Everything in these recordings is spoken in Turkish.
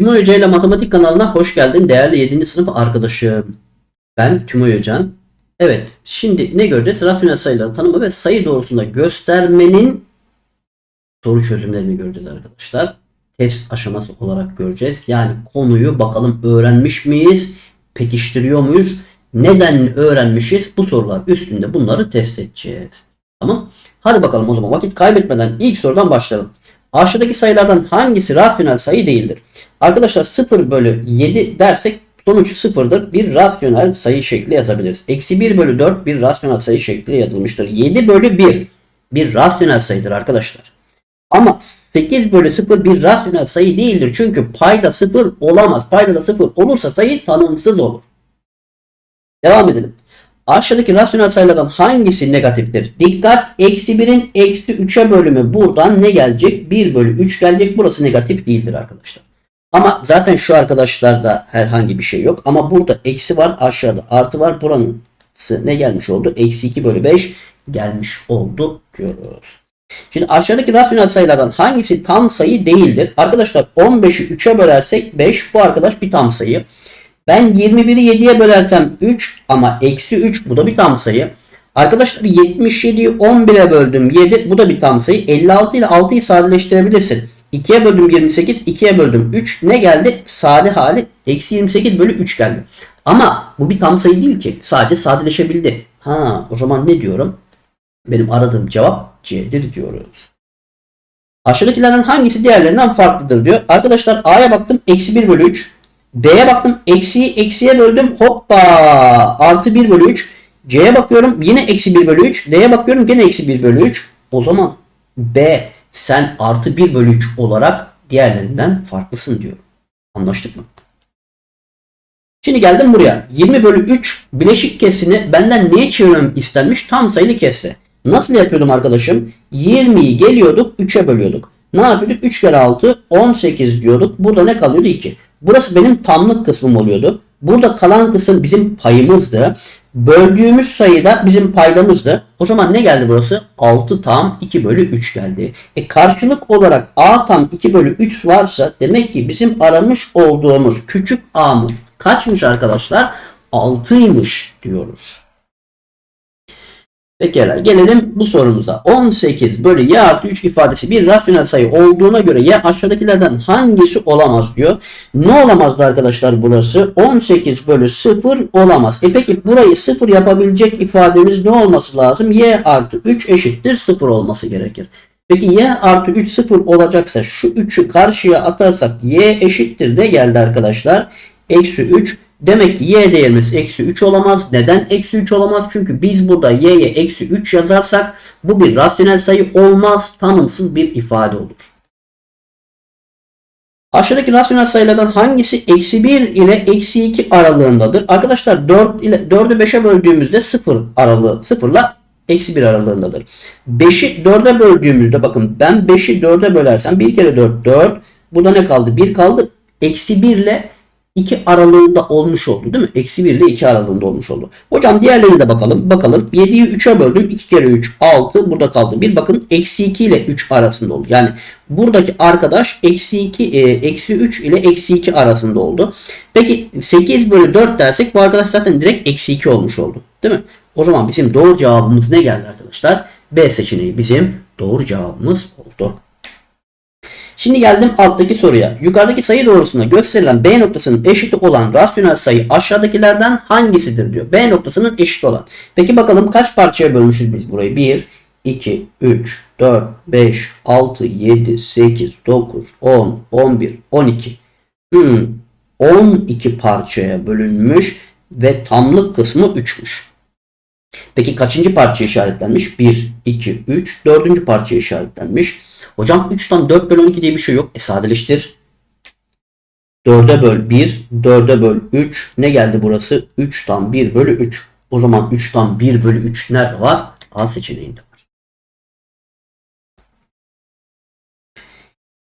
Tümay Hoca ile Matematik kanalına hoş geldin değerli 7. sınıf arkadaşım. Ben Tümay Hocan. Evet, şimdi ne göreceğiz? Rasyonel sayıları tanıma ve sayı doğrusunda göstermenin soru çözümlerini göreceğiz arkadaşlar. Test aşaması olarak göreceğiz. Yani konuyu bakalım öğrenmiş miyiz? Pekiştiriyor muyuz? Neden öğrenmişiz? Bu sorular üstünde bunları test edeceğiz. Tamam. Hadi bakalım o zaman vakit kaybetmeden ilk sorudan başlayalım. Aşağıdaki sayılardan hangisi rasyonel sayı değildir? Arkadaşlar 0 bölü 7 dersek sonuç 0'dır. Bir rasyonel sayı şekli yazabiliriz. Eksi 1 bölü 4 bir rasyonel sayı şekli yazılmıştır. 7 bölü 1 bir rasyonel sayıdır arkadaşlar. Ama 8 bölü 0 bir rasyonel sayı değildir. Çünkü payda 0 olamaz. Payda da 0 olursa sayı tanımsız olur. Devam edelim. Aşağıdaki rasyonel sayılardan hangisi negatiftir? Dikkat eksi 1'in eksi 3'e bölümü buradan ne gelecek? 1 bölü 3 gelecek. Burası negatif değildir arkadaşlar. Ama zaten şu arkadaşlarda herhangi bir şey yok. Ama burada eksi var aşağıda artı var. Buranın ne gelmiş oldu? Eksi 2 bölü 5 gelmiş oldu diyoruz. Şimdi aşağıdaki rasyonel sayılardan hangisi tam sayı değildir? Arkadaşlar 15'i 3'e bölersek 5 bu arkadaş bir tam sayı. Ben 21'i 7'ye bölersem 3 ama eksi 3 bu da bir tam sayı. Arkadaşlar 77'yi 11'e böldüm 7 bu da bir tam sayı. 56 ile 6'yı sadeleştirebilirsin. 2'ye böldüm 28 2'ye böldüm 3 ne geldi? Sade hali eksi 28 bölü 3 geldi. Ama bu bir tam sayı değil ki. Sadece sadeleşebildi. Ha o zaman ne diyorum? Benim aradığım cevap C'dir diyoruz. Aşağıdakilerden hangisi diğerlerinden farklıdır diyor. Arkadaşlar A'ya baktım eksi 1 bölü 3. B'ye baktım eksiyi eksiye böldüm hoppa artı 1 bölü 3. C'ye bakıyorum yine eksi 1 bölü 3. D'ye bakıyorum yine eksi 1 bölü 3. O zaman B sen artı 1 bölü 3 olarak diğerlerinden farklısın diyor. Anlaştık mı? Şimdi geldim buraya. 20 bölü 3 bileşik kesini benden niye çevirmem istenmiş? Tam sayılı kesre. Nasıl yapıyordum arkadaşım? 20'yi geliyorduk 3'e bölüyorduk. Ne yapıyorduk? 3 kere 6 18 diyorduk. Burada ne kalıyordu? 2. Burası benim tamlık kısmım oluyordu. Burada kalan kısım bizim payımızdı. Böldüğümüz sayı da bizim paydamızdı. O zaman ne geldi burası? 6 tam 2 bölü 3 geldi. E karşılık olarak a tam 2 bölü 3 varsa demek ki bizim aramış olduğumuz küçük a'mız kaçmış arkadaşlar? 6'ymış diyoruz. Pekala gelelim bu sorumuza. 18 bölü y artı 3 ifadesi bir rasyonel sayı olduğuna göre y aşağıdakilerden hangisi olamaz diyor. Ne olamazdı arkadaşlar burası? 18 bölü 0 olamaz. E peki burayı 0 yapabilecek ifademiz ne olması lazım? y artı 3 eşittir 0 olması gerekir. Peki y artı 3 0 olacaksa şu 3'ü karşıya atarsak y eşittir ne geldi arkadaşlar? Eksi 3 Demek ki y değerimiz eksi 3 olamaz. Neden eksi 3 olamaz? Çünkü biz burada y'ye eksi 3 yazarsak bu bir rasyonel sayı olmaz. Tanımsız bir ifade olur. Aşağıdaki rasyonel sayılardan hangisi eksi 1 ile eksi 2 aralığındadır? Arkadaşlar 4 ile 4'ü 5'e böldüğümüzde 0 aralığı 0 ile eksi 1 aralığındadır. 5'i 4'e böldüğümüzde bakın ben 5'i 4'e bölersem 1 kere 4 4. Burada ne kaldı? 1 kaldı. Eksi 1 ile 2 aralığında olmuş oldu değil mi? Eksi 1 ile 2 aralığında olmuş oldu. Hocam diğerlerine de bakalım. Bakalım 7'yi 3'e böldüm. 2 kere 3 6. Burada kaldı 1. Bakın eksi 2 ile 3 arasında oldu. Yani buradaki arkadaş eksi 2 e, eksi 3 ile eksi 2 arasında oldu. Peki 8 bölü 4 dersek bu arkadaş zaten direkt eksi 2 olmuş oldu. Değil mi? O zaman bizim doğru cevabımız ne geldi arkadaşlar? B seçeneği bizim doğru cevabımız oldu. Şimdi geldim alttaki soruya. Yukarıdaki sayı doğrusunda gösterilen B noktasının eşit olan rasyonel sayı aşağıdakilerden hangisidir diyor. B noktasının eşit olan. Peki bakalım kaç parçaya bölmüşüz biz burayı? 1, 2, 3, 4, 5, 6, 7, 8, 9, 10, 11, 12. Hmm, 12 parçaya bölünmüş ve tamlık kısmı 3'müş. Peki kaçıncı parça işaretlenmiş? 1, 2, 3. Dördüncü parça işaretlenmiş. Hocam 3'ten 4 bölü 12 diye bir şey yok. E sadeleştir. 4'e böl 1, 4'e böl 3. Ne geldi burası? 3'ten 1 bölü 3. O zaman 3'ten 1 bölü 3 nerede var? A seçeneğinde var.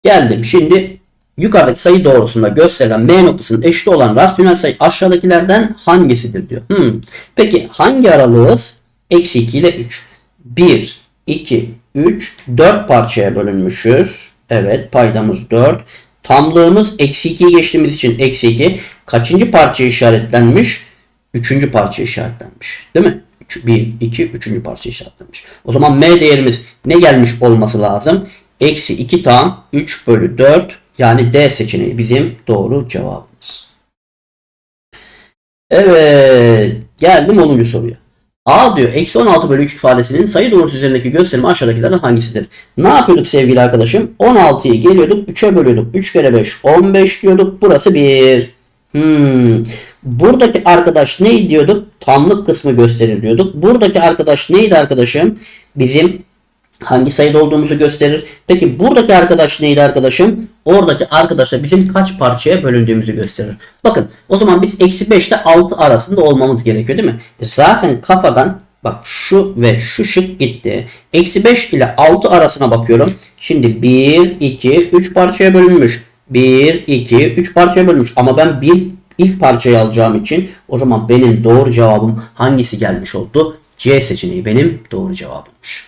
Geldim. Şimdi yukarıdaki sayı doğrusunda gösterilen M noktasının eşit olan rasyonel sayı aşağıdakilerden hangisidir diyor. Hmm. Peki hangi aralığız? Eksi 2 ile 3. 1, 2, 3, 4 parçaya bölünmüşüz. Evet paydamız 4. Tamlığımız eksi 2'yi geçtiğimiz için eksi 2. Kaçıncı parça işaretlenmiş? Üçüncü parça işaretlenmiş. Değil mi? 1, 2, üçüncü parça işaretlenmiş. O zaman M değerimiz ne gelmiş olması lazım? Eksi 2 tam 3 bölü 4 yani D seçeneği bizim doğru cevabımız. Evet. Geldim 10. soruya. A diyor eksi 16 bölü 3 ifadesinin sayı doğrusu üzerindeki gösterimi aşağıdakilerden hangisidir? Ne yapıyorduk sevgili arkadaşım? 16'yı geliyorduk 3'e bölüyorduk. 3 kere 5 15 diyorduk. Burası 1. Hmm. Buradaki arkadaş neydi diyorduk? Tamlık kısmı gösterir diyorduk. Buradaki arkadaş neydi arkadaşım? Bizim hangi sayıda olduğumuzu gösterir. Peki buradaki arkadaş neydi arkadaşım? Oradaki arkadaş da bizim kaç parçaya bölündüğümüzü gösterir. Bakın o zaman biz eksi 5 ile 6 arasında olmamız gerekiyor değil mi? E Zaten kafadan bak şu ve şu şık gitti. Eksi 5 ile 6 arasına bakıyorum. Şimdi 1, 2, 3 parçaya bölünmüş. 1, 2, 3 parçaya bölünmüş. Ama ben bir ilk parçayı alacağım için o zaman benim doğru cevabım hangisi gelmiş oldu? C seçeneği benim doğru cevabımmış.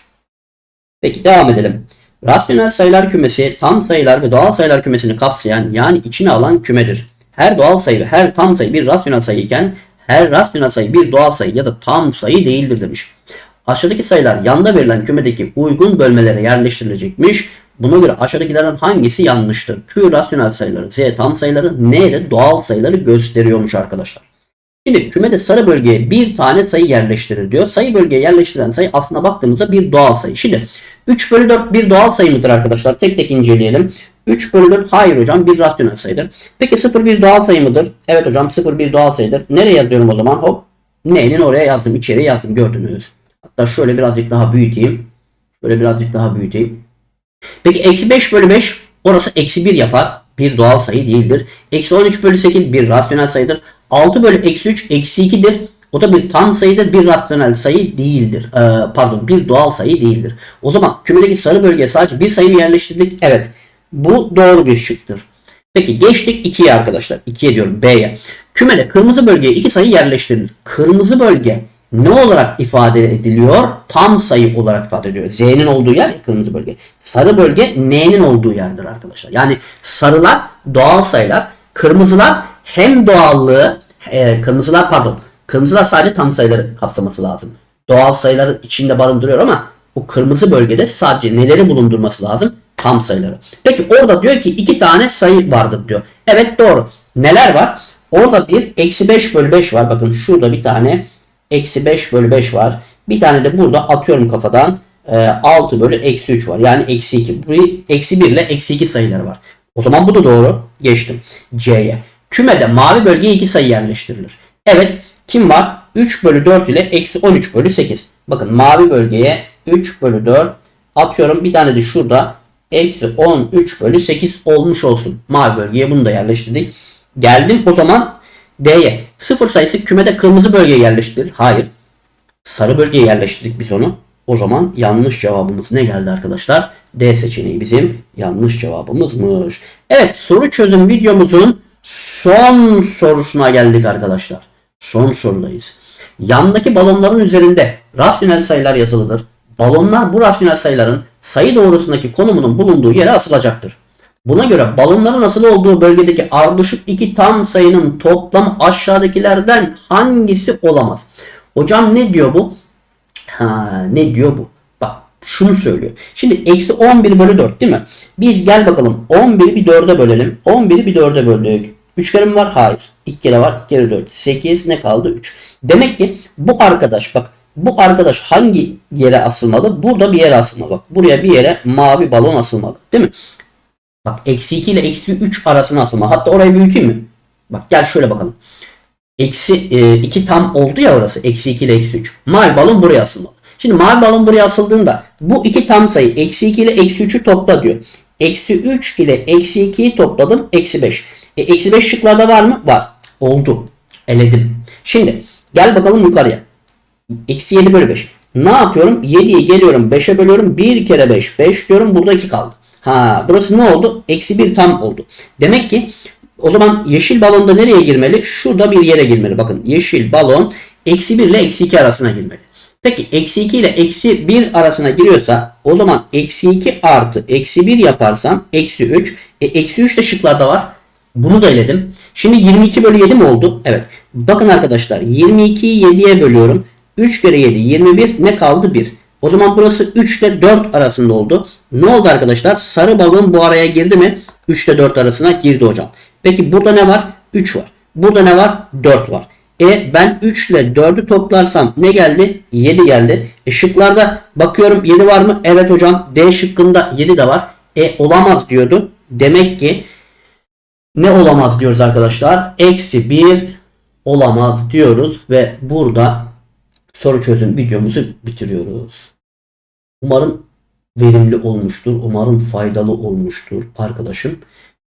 Peki devam edelim. Rasyonel sayılar kümesi tam sayılar ve doğal sayılar kümesini kapsayan yani içine alan kümedir. Her doğal sayı ve her tam sayı bir rasyonel sayı iken her rasyonel sayı bir doğal sayı ya da tam sayı değildir demiş. Aşağıdaki sayılar yanda verilen kümedeki uygun bölmelere yerleştirilecekmiş. Buna göre aşağıdakilerden hangisi yanlıştır? Q rasyonel sayıları, Z tam sayıları, N de doğal sayıları gösteriyormuş arkadaşlar. Şimdi kümede sarı bölgeye bir tane sayı yerleştirir diyor. Sayı bölgeye yerleştirilen sayı aslına baktığımızda bir doğal sayı. Şimdi 3 bölü 4 bir doğal sayı mıdır arkadaşlar? Tek tek inceleyelim. 3 bölü 4 hayır hocam bir rasyonel sayıdır. Peki 0 bir doğal sayı mıdır? Evet hocam 0 bir doğal sayıdır. Nereye yazıyorum o zaman? Hop. N'nin oraya yazdım. içeriye yazdım gördünüz. Hatta şöyle birazcık daha büyüteyim. Şöyle birazcık daha büyüteyim. Peki eksi 5 bölü 5 orası eksi 1 yapar. Bir doğal sayı değildir. Eksi 13 bölü 8 bir rasyonel sayıdır. 6 bölü eksi 3 eksi 2'dir. O da bir tam sayıdır. Bir rasyonel sayı değildir. Ee, pardon bir doğal sayı değildir. O zaman kümedeki sarı bölgeye sadece bir sayı mı yerleştirdik? Evet. Bu doğru bir şıktır. Peki geçtik 2'ye arkadaşlar. 2'ye diyorum B'ye. Kümede kırmızı bölgeye iki sayı yerleştirilir. Kırmızı bölge ne olarak ifade ediliyor? Tam sayı olarak ifade ediliyor. Z'nin olduğu yer kırmızı bölge. Sarı bölge N'nin olduğu yerdir arkadaşlar. Yani sarılar doğal sayılar. Kırmızılar hem doğallığı e, kırmızılar pardon kırmızılar sadece tam sayıları kapsaması lazım. Doğal sayıları içinde barındırıyor ama o kırmızı bölgede sadece neleri bulundurması lazım? Tam sayıları. Peki orada diyor ki iki tane sayı vardır diyor. Evet doğru. Neler var? Orada bir eksi 5 bölü 5 var. Bakın şurada bir tane eksi 5 bölü 5 var. Bir tane de burada atıyorum kafadan e, 6 bölü eksi 3 var. Yani eksi 2. Bu eksi 1 ile eksi 2 sayıları var. O zaman bu da doğru. Geçtim. C'ye. Kümede mavi bölgeye 2 sayı yerleştirilir. Evet kim var? 3 bölü 4 ile eksi 13 bölü 8. Bakın mavi bölgeye 3 bölü 4 atıyorum. Bir tane de şurada eksi 13 bölü 8 olmuş olsun. Mavi bölgeye bunu da yerleştirdik. Geldim o zaman D'ye. Sıfır sayısı kümede kırmızı bölgeye yerleştirilir. Hayır. Sarı bölgeye yerleştirdik biz onu. O zaman yanlış cevabımız ne geldi arkadaşlar? D seçeneği bizim yanlış cevabımızmış. Evet soru çözüm videomuzun son sorusuna geldik arkadaşlar. Son sorudayız. Yandaki balonların üzerinde rasyonel sayılar yazılıdır. Balonlar bu rasyonel sayıların sayı doğrusundaki konumunun bulunduğu yere asılacaktır. Buna göre balonların asılı olduğu bölgedeki ardışık iki tam sayının toplam aşağıdakilerden hangisi olamaz? Hocam ne diyor bu? Ha, ne diyor bu? Bak şunu söylüyor. Şimdi eksi 11 bölü 4 değil mi? Biz gel bakalım 11'i bir 4'e bölelim. 11'i bir 4'e böldük. 3 kere var? Hayır. 2 kere var. 2 kere 4. 8 ne kaldı? 3. Demek ki bu arkadaş bak bu arkadaş hangi yere asılmalı? Burada bir yere asılmalı. Bak buraya bir yere mavi balon asılmalı. Değil mi? Bak eksi 2 ile eksi 3 arasına asılmalı. Hatta orayı büyüteyim mi? Bak gel şöyle bakalım. Eksi 2 tam oldu ya orası. Eksi 2 ile eksi 3. Mavi balon buraya asılmalı. Şimdi mavi balon buraya asıldığında bu iki tam sayı eksi 2 ile eksi 3'ü topla diyor. Eksi 3 ile eksi 2'yi topladım. Eksi 5. E, eksi 5 şıklarda var mı? Var. Oldu. Eledim. Şimdi gel bakalım yukarıya. Eksi 7 bölü 5. Ne yapıyorum? 7'yi geliyorum 5'e bölüyorum. 1 kere 5. 5 diyorum. Burada 2 kaldı. Ha burası ne oldu? Eksi 1 tam oldu. Demek ki o zaman yeşil balonda nereye girmeli? Şurada bir yere girmeli. Bakın yeşil balon eksi 1 ile eksi 2 arasına girmeli. Peki eksi 2 ile eksi 1 arasına giriyorsa o zaman eksi 2 artı eksi 1 yaparsam eksi 3. E, eksi 3 de şıklarda var. Bunu da eledim. Şimdi 22 bölü 7 mi oldu? Evet. Bakın arkadaşlar 22'yi 7'ye bölüyorum. 3 kere 7 21 ne kaldı 1. O zaman burası 3 ile 4 arasında oldu. Ne oldu arkadaşlar? Sarı balon bu araya girdi mi? 3 ile 4 arasına girdi hocam. Peki burada ne var? 3 var. Burada ne var? 4 var. E ben 3 ile 4'ü toplarsam ne geldi? 7 geldi. E şıklarda bakıyorum 7 var mı? Evet hocam. D şıkkında 7 de var. E olamaz diyordu. Demek ki ne olamaz diyoruz arkadaşlar? Eksi 1 olamaz diyoruz ve burada soru çözüm videomuzu bitiriyoruz. Umarım verimli olmuştur. Umarım faydalı olmuştur arkadaşım.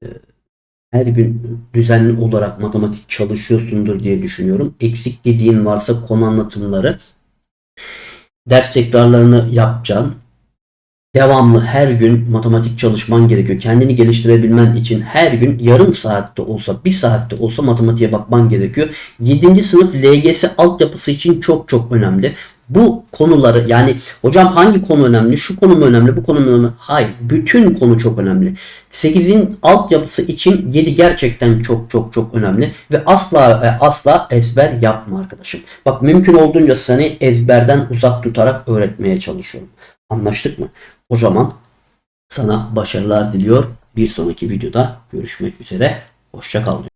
Ee, Her gün düzenli olarak matematik çalışıyorsundur diye düşünüyorum. Eksik dediğin varsa konu anlatımları ders tekrarlarını yapacaksın. Devamlı her gün matematik çalışman gerekiyor. Kendini geliştirebilmen için her gün yarım saatte olsa, bir saatte olsa matematiğe bakman gerekiyor. 7. sınıf LGS altyapısı için çok çok önemli. Bu konuları yani hocam hangi konu önemli, şu konu mu önemli, bu konu mu önemli? Hayır, bütün konu çok önemli. 8'in altyapısı için 7 gerçekten çok çok çok önemli ve asla asla ezber yapma arkadaşım. Bak mümkün olduğunca seni ezberden uzak tutarak öğretmeye çalışıyorum. Anlaştık mı? O zaman sana başarılar diliyor. Bir sonraki videoda görüşmek üzere. Hoşça kal.